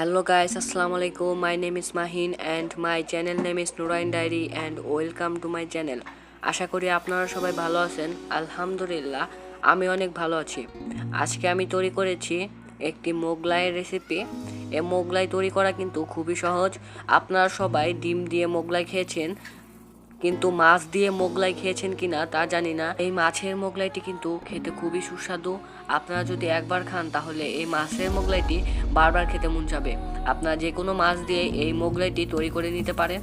Hello guys, Assalamu alaikum. My name is Mahin and my channel name is Nurain Diary and welcome to my channel. আশা করি আপনারা সবাই ভালো আছেন। আলহামদুলিল্লাহ আমি অনেক ভালো আছি। আজকে আমি তৈরি করেছি একটি মোগলাইয়ের রেসিপি এ মোগলাই তৈরি করা কিন্তু খুবই সহজ। আপনারা সবাই ডিম দিয়ে মোগলাই খেয়েছেন। কিন্তু মাছ দিয়ে মোগলাই খেয়েছেন কিনা তা জানি না। এই মাছের মোগলাইটি কিন্তু খেতে খুবই সুস্বাদু। আপনারা যদি একবার খান, তাহলে এই মাছের মোগলাইটি বারবার খেতে মন যাবে আপনারা যে কোনো মাছ দিয়ে এই মোগলাইটি তৈরি করে নিতে পারেন।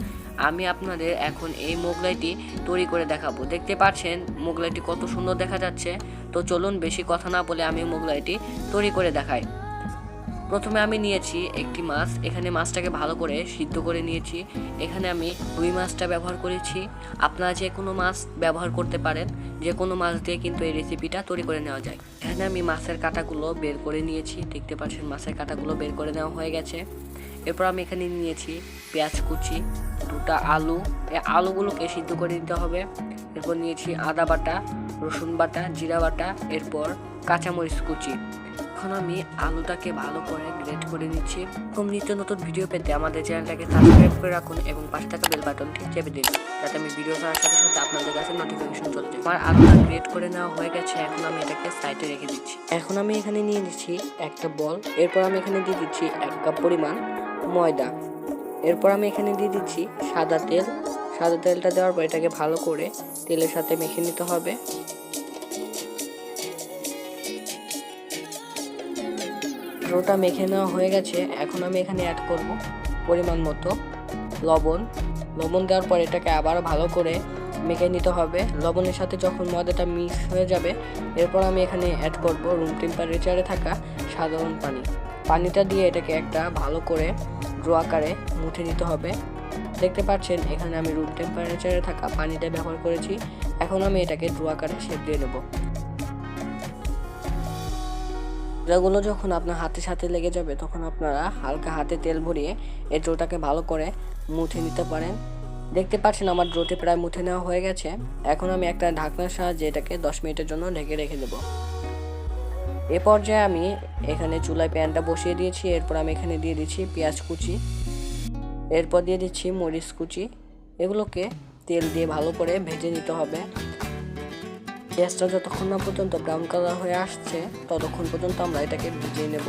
আমি আপনাদের এখন এই মোগলাইটি তৈরি করে দেখাবো। দেখতে পাচ্ছেন মোগলাইটি কত সুন্দর দেখা যাচ্ছে। তো চলুন বেশি কথা না বলে আমি মোগলাইটি তৈরি করে দেখাই। প্রথমে আমি নিয়েছি একটি মাছ, এখানে মাছটাকে ভালো করে সিদ্ধ করে নিয়েছি। এখানে আমি রুই মাছটা ব্যবহার করেছি। আপনারা যে কোনো মাছ ব্যবহার করতে পারেন, যে কোনো মাছ দিয়ে কিন্তু এই রেসিপিটা তৈরি করে নেওয়া যায়। এখানে আমি মাছের কাঁটাগুলো বের করে নিয়েছি, দেখতে পাচ্ছেন মাছের কাঁটাগুলো বের করে নেওয়া হয়ে গেছে। এরপর আমি এখানে নিয়েছি পেঁয়াজ কুচি, দুটা আলু। এই আলুগুলোকে সিদ্ধ করে নিতে হবে। এরপর নিয়েছি আদা বাটা, রসুন বাটা, জিরা বাটা, এরপর কাঁচামরিচ কুচি। এখন আমি আলুটাকে ভালো করে গ্রেট করে নিচ্ছি। এরকম নিত্য নতুন ভিডিও পেতে আমাদের চ্যানেলটাকে সাবস্ক্রাইব করে রাখুন এবং পাশে থাকা বেল বাটনটি চেপে দিন, যাতে আমি ভিডিও ছাড়ার সাথে সাথে আপনাদের কাছে নোটিফিকেশন চলে যায়। আমার আলুটা গ্রেট করে নেওয়া হয়ে গেছে, এখন আমি এটাকে সাইডে রেখে দিচ্ছি। এখন আমি এখানে নিয়ে নিচ্ছি একটা বল এরপর আমি এখানে দিয়ে দিচ্ছি এক কাপ পরিমাণ ময়দা। এরপর আমি এখানে দিয়ে দিচ্ছি সাদা তেল। সাদা তেলটা দেওয়ার পর এটাকে ভালো করে তেলের সাথে মেখে নিতে হবে। পুরোটা মেখে নেওয়া হয়ে গেছে, এখন আমি এখানে অ্যাড করব পরিমাণ মতো লবণ। লবণ দেওয়ার পর এটাকে আবার ভালো করে মেখে নিতে হবে। লবণের সাথে যখন ময়দাটা মিক্স হয়ে যাবে, এরপর আমি এখানে অ্যাড করব রুম টেম্পারেচারে থাকা সাধারণ পানি। পানিটা দিয়ে এটাকে একটা ভালো করে ড্রো আকারে মুঠে নিতে হবে। দেখতে পাচ্ছেন, এখানে আমি রুম টেম্পারেচারে থাকা পানিটা ব্যবহার করেছি। এখন আমি এটাকে ড্রো আকারে শেপ দিয়ে নেব। এগুলো যখন আপনার হাতের সাথে লেগে যাবে, তখন আপনারা হালকা হাতে তেল ভরিয়ে এই ড্রোটাকে ভালো করে মুছে নিতে পারেন। দেখতে পাচ্ছেন আমার ড্রোটি প্রায় মুছে নেওয়া হয়ে গেছে। এখন আমি একটা ঢাকনার সাহায্যে এটাকে দশ মিনিটের জন্য ঢেকে রেখে দেবো। এ পর্যায়ে আমি এখানে চুলায় প্যানটা বসিয়ে দিয়েছি, এরপর আমি এখানে দিয়ে দিচ্ছি পেঁয়াজ কুচি, এরপর দিয়ে দিচ্ছি মরিচ কুচি। এগুলোকে তেল দিয়ে ভালো করে ভেজে নিতে হবে। পেঁয়াজটা যতক্ষণ না পর্যন্ত ব্রাউন কালার হয়ে আসছে, ততক্ষণ পর্যন্ত আমরা এটাকে ভিজিয়ে নেব।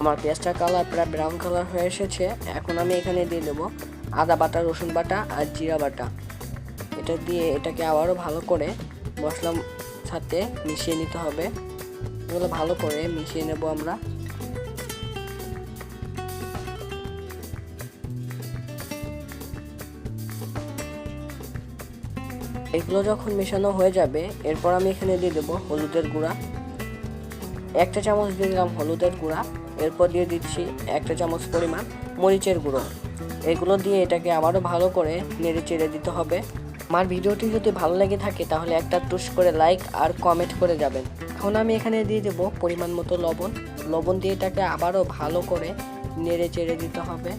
আমার পেঁয়াজটার কালার প্রায় ব্রাউন কালার হয়ে এসেছে। এখন আমি এখানে দিয়ে দেবো আদা বাটা, রসুন বাটা আর জিরা বাটা। এটা দিয়ে এটাকে আবারও ভালো করে মশলা সাথে মিশিয়ে নিতে হবে। এগুলো ভালো করে মিশিয়ে নেব আমরা। এগুলো যখন মেশানো হয়ে যাবে, এরপর আমি এখানে দিয়ে দেবো হলুদের গুঁড়া। একটা চামচ দিয়ে দিলাম হলুদের গুঁড়া। এরপর দিয়ে দিচ্ছি একটা চামচ পরিমাণ মরিচের গুঁড়ো। এগুলো দিয়ে এটাকে আবারও ভালো করে নেড়ে চেড়ে দিতে হবে। আমার ভিডিওটি যদি ভালো লেগে থাকে, তাহলে একটা টুস করে লাইক আর কমেন্ট করে যাবেন। এখন আমি এখানে দিয়ে দেবো পরিমাণ মতো লবণ। লবণ দিয়ে এটাকে আবারও ভালো করে নেড়ে চেড়ে দিতে হবে।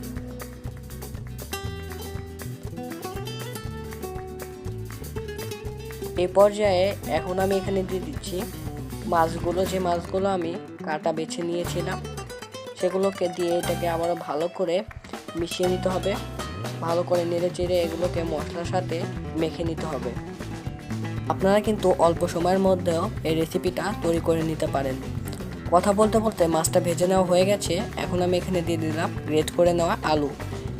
এ পর্যায়ে এখন আমি এখানে দিয়ে দিচ্ছি মাছগুলো। যে মাছগুলো আমি কাটা বেছে নিয়েছিলাম, সেগুলোকে দিয়ে এটাকে আবারও ভালো করে মিশিয়ে নিতে হবে। ভালো করে নেড়ে চেড়ে এগুলোকে মশলার সাথে মেখে নিতে হবে। আপনারা কিন্তু অল্প সময়ের মধ্যেও এই রেসিপিটা তৈরি করে নিতে পারেন। কথা বলতে বলতে মাছটা ভেজে নেওয়া হয়ে গেছে। এখন আমি এখানে দিয়ে দিলাম গ্রেট করে নেওয়া আলু।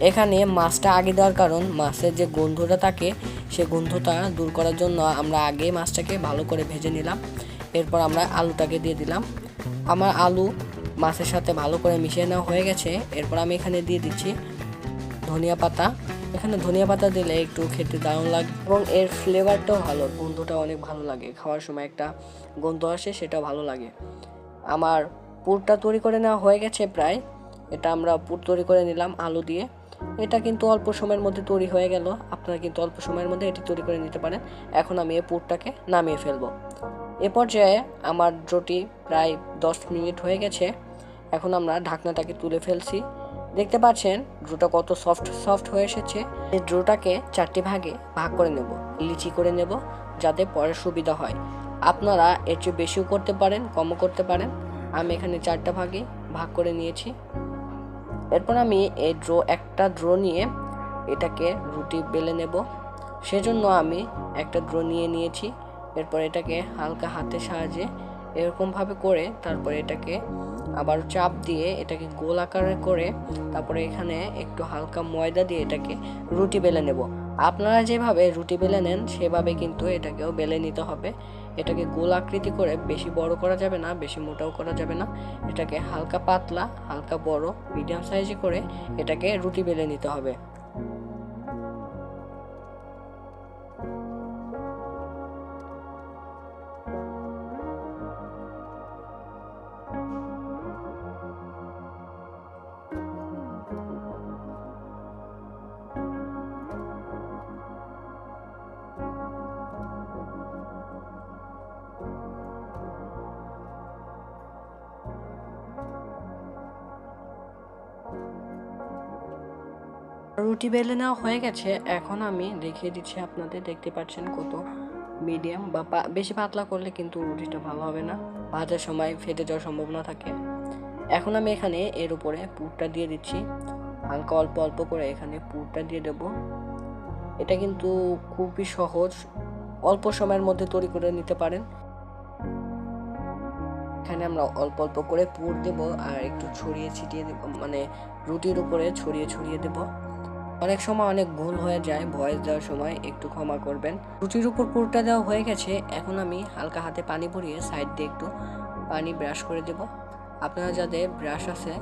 এখানে মাছটা আগে দেওয়ার কারণ মাছের যে গন্ধটা থাকে, সে গন্ধটা দূর করার জন্য আমরা আগে মাছটাকে ভালো করে ভেজে নিলাম। এরপর আমরা আলুটাকে দিয়ে দিলাম। আমার আলু মাছের সাথে ভালো করে মিশিয়ে নেওয়া হয়ে গেছে। এরপর আমি এখানে দিয়ে দিচ্ছি ধনিয়া পাতা। এখানে ধনিয়া পাতা দিলে একটু খেতে দারুণ লাগে এবং এর ফ্লেভারটাও ভালো, গন্ধটা অনেক ভালো লাগে। খাওয়ার সময় একটা গন্ধ আসে সেটা ভালো লাগে। আমার পুরটা তৈরি করে নেওয়া হয়ে গেছে প্রায়। এটা আমরা পুর তৈরি করে নিলাম আলু দিয়ে। এটা কিন্তু অল্প সময়ের মধ্যে তৈরি হয়ে গেল। আপনারা কিন্তু অল্প সময়ের মধ্যে এটি তৈরি করে নিতে পারেন। এখন আমি এই পুরটাকে নামিয়ে ফেলব। এ পর্যায়ে আমার ড্রোটি প্রায় দশ মিনিট হয়ে গেছে। এখন আমরা ঢাকনাটাকে তুলে ফেলছি। দেখতে পাচ্ছেন, ড্রোটা কত সফট সফট হয়ে এসেছে। এই ড্রোটাকে চারটি ভাগে ভাগ করে নেব। লিচি করে নেব, যাতে পরে সুবিধা হয়। আপনারা এর চেয়ে বেশিও করতে পারেন, কমও করতে পারেন। আমি এখানে চারটা ভাগে ভাগ করে নিয়েছি। এরপর আমি এই ড্রো, একটা ড্রো নিয়ে এটাকে রুটি বেলে নেব। সেজন্য আমি একটা ড্রো নিয়ে নিয়েছি। এরপর এটাকে হালকা হাতের সাহায্যে এরকমভাবে করে তারপর এটাকে আবার চাপ দিয়ে এটাকে গোল আকারে করে তারপরে এখানে একটু হালকা ময়দা দিয়ে এটাকে রুটি বেলে নেব। আপনারা যেভাবে রুটি বেলে নেন, সেভাবে কিন্তু এটাকেও বেলে নিতে হবে। এটাকে গোল আকৃতি করে বেশি বড় করা যাবে না, বেশি মোটাও করা যাবে না। এটাকে হালকা পাতলা, হালকা বড়, মিডিয়াম সাইজে করে এটাকে রুটি বেলে নিতে হবে। রুটি বেলে নেওয়া হয়ে গেছে। এখন আমি দেখিয়ে দিচ্ছি আপনাদের, দেখতে পাচ্ছেন কত মিডিয়াম বা বেশি পাতলা করলে কিন্তু রুটিটা ভালো হবে না। ভাজার সময় ফেটে যাওয়ার সম্ভাবনা থাকে। এখন আমি এখানে এর উপরে পুরটা দিয়ে দিচ্ছি। হালকা অল্প অল্প করে এখানে পুরটা দিয়ে দেব। এটা কিন্তু খুবই সহজ। অল্প সময়ের মধ্যে তৈরি করে নিতে পারেন। এখানে আমরা অল্প অল্প করে পুর দেব আর একটু ছড়িয়ে ছিটিয়ে দেব মানে রুটির উপরে ছড়িয়ে ছড়িয়ে দেব। অনেক সময় অনেক ভুল হয়ে যায় ভয়েস দেওয়ার সময় একটু ক্ষমা করবেন। রুটির উপর পুরটা দেওয়া হয়ে গেছে, এখন আমি হালকা হাতে পানি ভরিয়ে সাইড দিয়ে একটু পানি ব্রাশ করে দেব। আপনারা যাদের ব্রাশ আছে,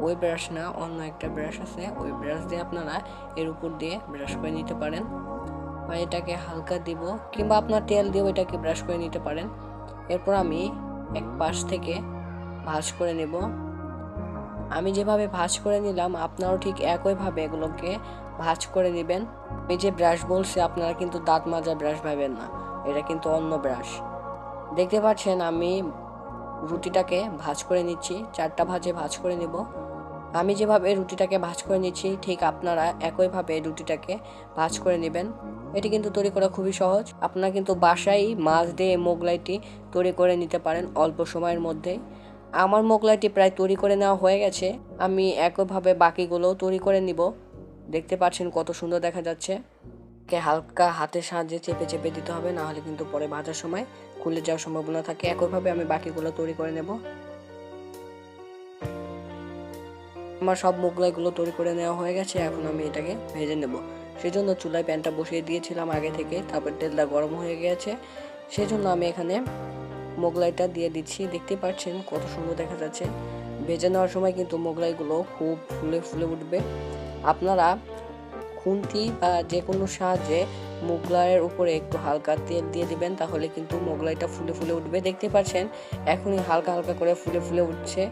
ওই ব্রাশ না, অন্য একটা ব্রাশ আছে, ওই ব্রাশ দিয়ে আপনারা এর উপর দিয়ে ব্রাশ করে নিতে পারেন। বা এটাকে হালকা দিব, কিংবা আপনার তেল দিয়েও এটাকে ব্রাশ করে নিতে পারেন। এরপর আমি এক পাশ থেকে ভাঁজ করে নেব। আমি যেভাবে ভাঁজ করে নিলাম, আপনারাও ঠিক একইভাবে এগুলোকে ভাঁজ করে নেবেন। এই যে ব্রাশ বলছে, আপনারা কিন্তু দাঁত মাজা ব্রাশ ভাবেন না, এটা কিন্তু অন্য ব্রাশ দেখতে পাচ্ছেন, আমি রুটিটাকে ভাঁজ করে নিচ্ছি, চারটা ভাজে ভাঁজ করে নেব। আমি যেভাবে রুটিটাকে ভাঁজ করে নিচ্ছি, ঠিক আপনারা একইভাবে রুটিটাকে ভাঁজ করে নেবেন। এটি কিন্তু তৈরি করা খুবই সহজ। আপনারা কিন্তু বাসায় মাছ দিয়ে মোগলাইটি তৈরি করে নিতে পারেন অল্প সময়ের মধ্যেই। আমার মোগলাইটি প্রায় তৈরি করে নেওয়া হয়ে গেছে। আমি একইভাবে বাকিগুলোও তৈরি করে নিব। দেখতে পাচ্ছেন কত সুন্দর দেখা যাচ্ছে। কে হালকা হাতের সাহায্যে চেপে চেপে দিতে হবে, না হলে কিন্তু পরে ভাজার সময় খুলে যাওয়ার সম্ভাবনা থাকে। একইভাবে আমি বাকিগুলো তৈরি করে নেব। আমার সব মোগলাইগুলো তৈরি করে নেওয়া হয়ে গেছে, এখন আমি এটাকে ভেজে নেব। সেই জন্য চুলায় প্যানটা বসিয়ে দিয়েছিলাম আগে থেকে, তারপর তেলটা গরম হয়ে গেছে। সেই জন্য আমি এখানে মোগলাইটা দিয়ে দিচ্ছি। দেখতে পাচ্ছেন কত সুন্দর দেখা যাচ্ছে। ভেজে নেওয়ার সময় কিন্তু মোগলাইগুলো খুব ফুলে ফুলে উঠবে। আপনারা খুন্তি বা যে কোনো সাহায্যে মোগলাইয়ের উপরে একটু হালকা তেল দিয়ে দিবেন, তাহলে কিন্তু মোগলাইটা ফুলে ফুলে উঠবে। দেখতে পাচ্ছেন এখনই হালকা হালকা করে ফুলে ফুলে উঠছে।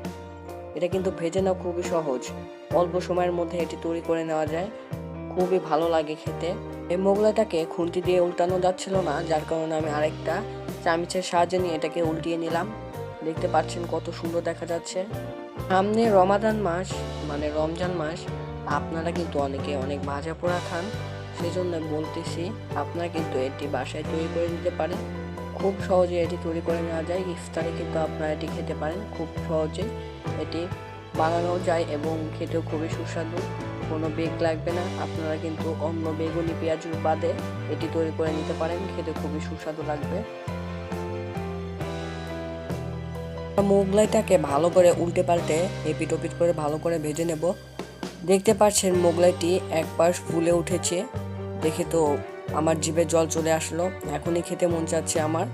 এটা কিন্তু ভেজে নেওয়া খুবই সহজ। অল্প সময়ের মধ্যে এটি তৈরি করে নেওয়া যায়। খুবই ভালো লাগে খেতে। এই মোগলাইটাকে খুন্তি দিয়ে উল্টানো যাচ্ছিল না, যার কারণে আমি আরেকটা চামিচের সাহায্যে নিয়ে এটাকে উল্টিয়ে নিলাম। দেখতে পাচ্ছেন কত সুন্দর দেখা যাচ্ছে। সামনে রমাদান মাস মানে রমজান মাস। আপনারা কিন্তু অনেকে অনেক ভাজা পোড়া খান সেই জন্য বলতেছি, আপনারা কিন্তু এটি বাসায় তৈরি করে নিতে পারেন। খুব সহজে এটি তৈরি করে নেওয়া যায়। ইফতারে কিন্তু আপনারা এটি খেতে পারেন, খুব সহজে। এটি বানানো যায় এবং খেতেও খুবই সুস্বাদু। কোনো বেগ লাগবে না। আপনারা কিন্তু অন্য বেগুনি, পেঁয়াজুর বাদে এটি তৈরি করে নিতে পারেন। খেতে খুবই সুস্বাদু লাগবে। মোগলাইটাকে ভালো করে উল্টে পাল্টে এপিট ওপিট করে ভালো করে ভেজে নেব। দেখতে পাচ্ছেন মোগলাইটি এক পাশ ফুলে উঠেছে। দেখে তো আমার জিভে জল চলে আসলো। এখনই খেতে মন চাচ্ছে আমার।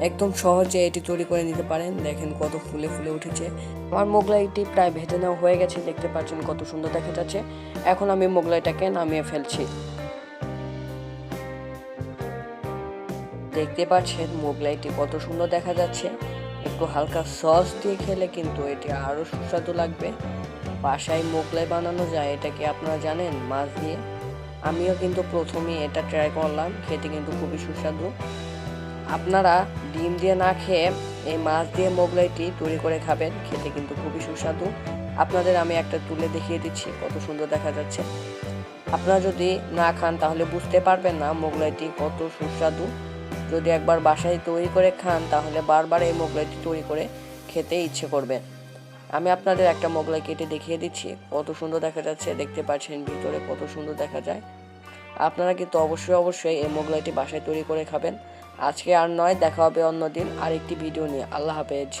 একদম সহজে এটি তৈরি করে নিতে পারেন। দেখেন কত ফুলে ফুলে উঠেছে। আমার মোগলাইটি প্রায় ভেজে নেওয়া হয়ে গেছে। দেখতে পাচ্ছেন কত সুন্দর দেখা যাচ্ছে। এখন আমি মোগলাইটাকে নামিয়ে ফেলছি। দেখতে পাচ্ছেন মোগলাইটি কত সুন্দর দেখা যাচ্ছে। একটু হালকা সস দিয়ে খেলে কিন্তু এটি আরও সুস্বাদু লাগবে। বাসায় মোগলাই বানানো যায়, এটা কি আপনারা জানেন? মাছ দিয়ে। আমিও কিন্তু প্রথমেই এটা ট্রাই করলাম, খেতে কিন্তু খুবই সুস্বাদু। আপনারা ডিম দিয়ে না খেয়ে এই মাছ দিয়ে মোগলাইটি তৈরি করে খাবেন, খেতে কিন্তু খুবই সুস্বাদু। আপনাদের আমি একটা তুলে দেখিয়ে দিচ্ছি, কত সুন্দর দেখা যাচ্ছে। আপনারা যদি না খান তাহলে বুঝতে পারবেন না মোগলাইটি কত সুস্বাদু। যদি একবার বাসায় তৈরি করে খান, তাহলে বারবার এই মোগলাইটি তৈরি করে খেতে ইচ্ছে করবে। আমি আপনাদের একটা মোগলাই কেটে দেখিয়ে দিচ্ছি। কত সুন্দর দেখা যাচ্ছে, দেখতে পাচ্ছেন ভিতরে কত সুন্দর দেখা যায়। আপনারা কিন্তু অবশ্যই অবশ্যই এই মোগলাইটি বাসায় তৈরি করে খাবেন। আজকে আর নয়, দেখা হবে অন্যদিন আরেকটি ভিডিও নিয়ে। আল্লাহ হাফেজ।